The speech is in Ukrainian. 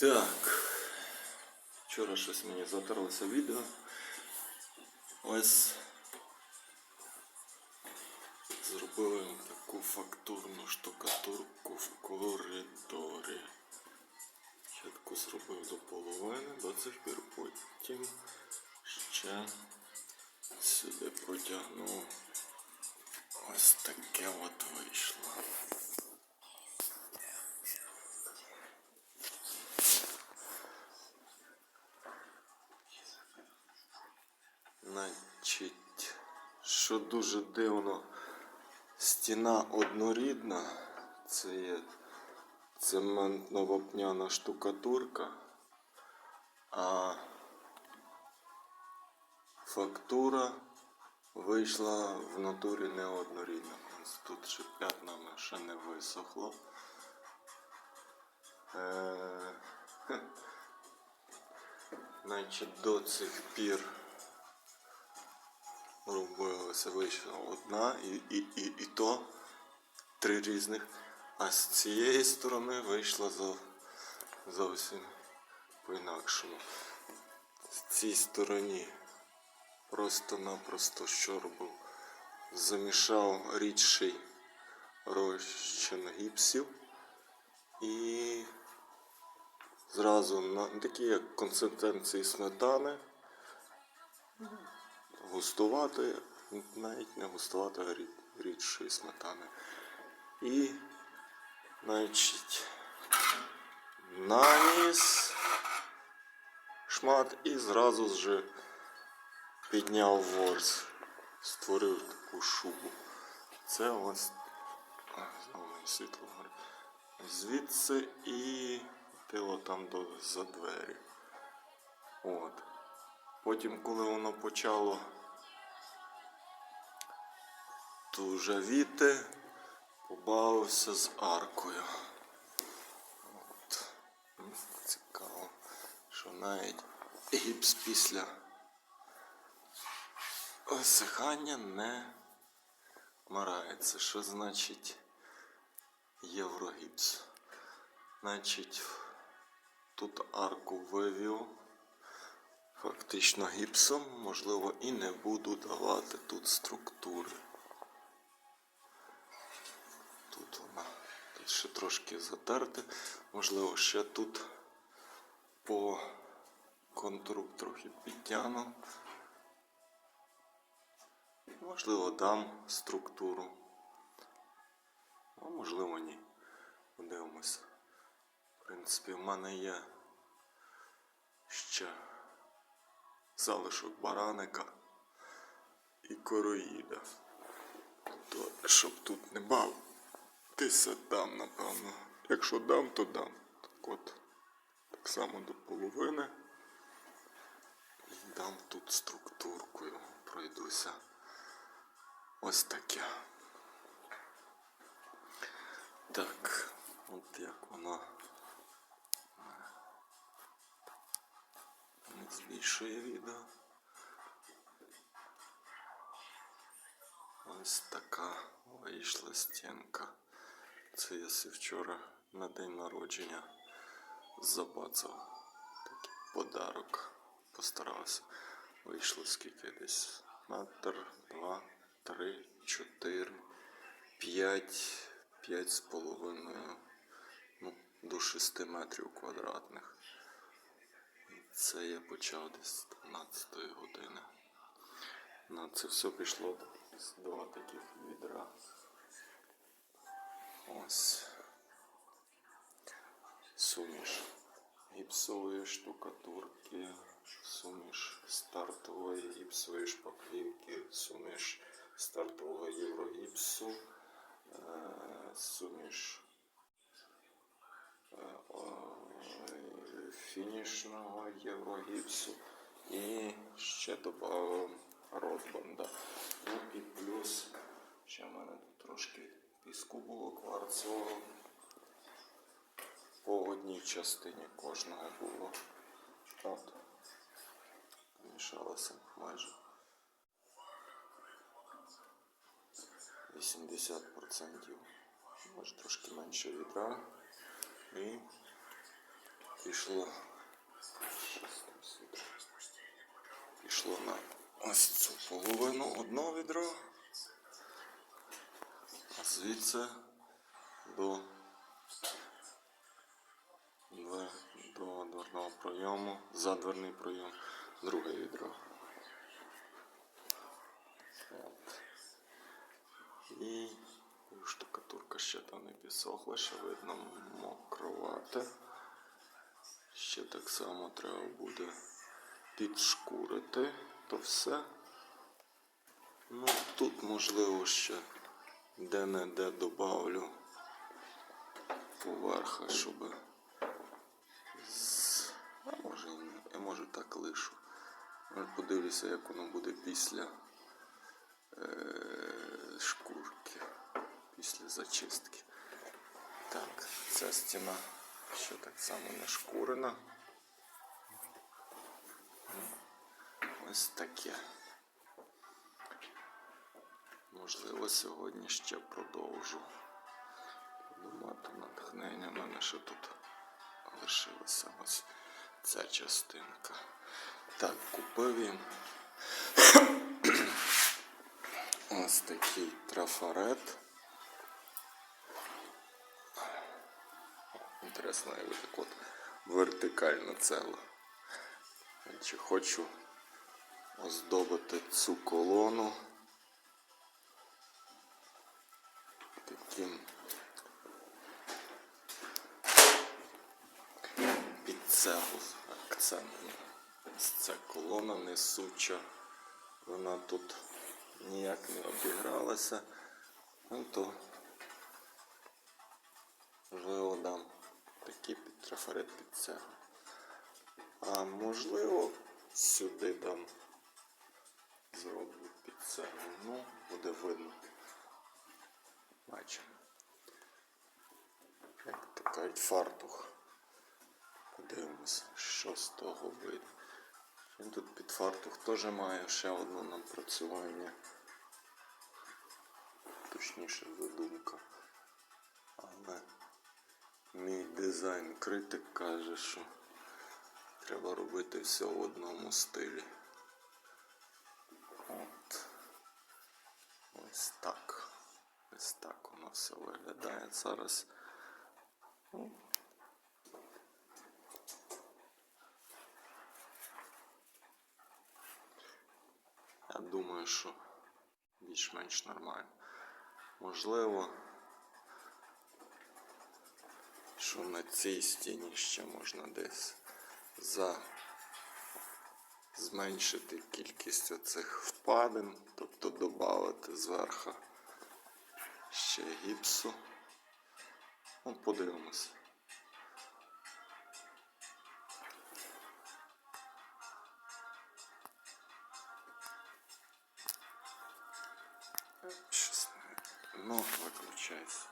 Так. Вчора щось мені затерлося відео. Ось зробили таку фактурну штукатурку в коридорі. Спочатку зробив до половини, до цих пір, потім ще сюди протягнув. Ось таке от вийшло. Значить, що дуже дивно, стіна однорідна, це є цементно-вапняна штукатурка, а фактура вийшла в натурі неоднорідна. Тут ще п'ятнами ще не висохло. Е. Значить, до цих пір робилася вийшла одна і, і, і, і то три різних. А з цієї сторони вийшла зо, зовсім по-інакшому. З цій стороні просто-напросто що робив? Замішав рідший розчин гіпсів і зразу на такі як консистенції сметани густувати, навіть не густувати, а рід- рідшої сметани. І, значить, наніс шмат і зразу вже підняв ворс, створив таку шубу. Це ось знову світло горить. Звідси і тило там до за двері. От. Потім, коли воно почало тужавіти, побавився з аркою. От. Цікаво, що навіть гіпс після висихання не марається. Що значить єврогіпс? Значить, тут арку вивів фактично гіпсом, можливо, і не буду давати тут структури. Ще трошки затерти, можливо, ще тут по контуру трохи підтягну. Можливо, дам структуру. А можливо, ні. Подивимося. В принципі, в мене є ще залишок бараника і короїда. То, щоб тут не бавитися, дам, напевно. Якщо дам, то дам. Так от, так само до половини. І дам тут структуркою. Пройдуся. Ось таке. Так, от як воно не збільшує відео. Ось така вийшла стінка. Це я си вчора на день народження забацав. Такий подарок. Постарався. Вийшло скільки десь метр, два, три, чотири, п'ять, п'ять з половиною. Ну, до шести метрів квадратних. Це я почав десь з 12 години. На це все пішло з два таких відра. Ось. Суміш гіпсової штукатурки, суміш стартової гіпсової шпаклівки, суміш стартового єврогіпсу, е, суміш е, фінішного єврогіпсу і ще додав розбанда. Ну і плюс ще в мене тут трошки піску було кварцового. По одній частині кожного було. От. Мішалося майже 80%. Може трошки менше відра. І пішло. Пішло на ось цю половину одного відра. Звідси до, до дверного пройому, за дверний пройом, друге відро. От. І штукатурка ще там не підсохла, ще видно мокровате. Ще так само треба буде підшкурити то все. Ну, тут можливо ще де-не-де добавлю поверха, щоб з... а може і ні. Я може так лишу. Подивлюся, як воно буде після е- шкурки, після зачистки. Так, ця стіна ще так само не шкурена. Ось таке. Можливо, сьогодні ще продовжу. Думати натхнення в мене ще тут лишилася ось ця частинка. Так, купив їм ось такий трафарет. Інтересно, як так от вертикально цело. Чи хочу оздобити цю колону акцентом. Ось Ця колона несуча, вона тут ніяк не обігралася. Ну то можливо дам такий під трафарет під цегу. А можливо сюди дам зроблю під цегу. Ну, буде видно. Бачимо. Як то кажуть, фартух. Подивимось, що з того вийде. Він тут під фартух теж має ще одне напрацювання. Точніше задумка. Але мій дизайн критик каже, що треба робити все в одному стилі. От. Ось так. Ось так воно все виглядає зараз. Думаю, що більш-менш нормально. Можливо, що на цій стіні ще можна десь за зменшити кількість оцих впадин, тобто додати зверху ще гіпсу. Ну, подивимося. Не- Ну, виключайся.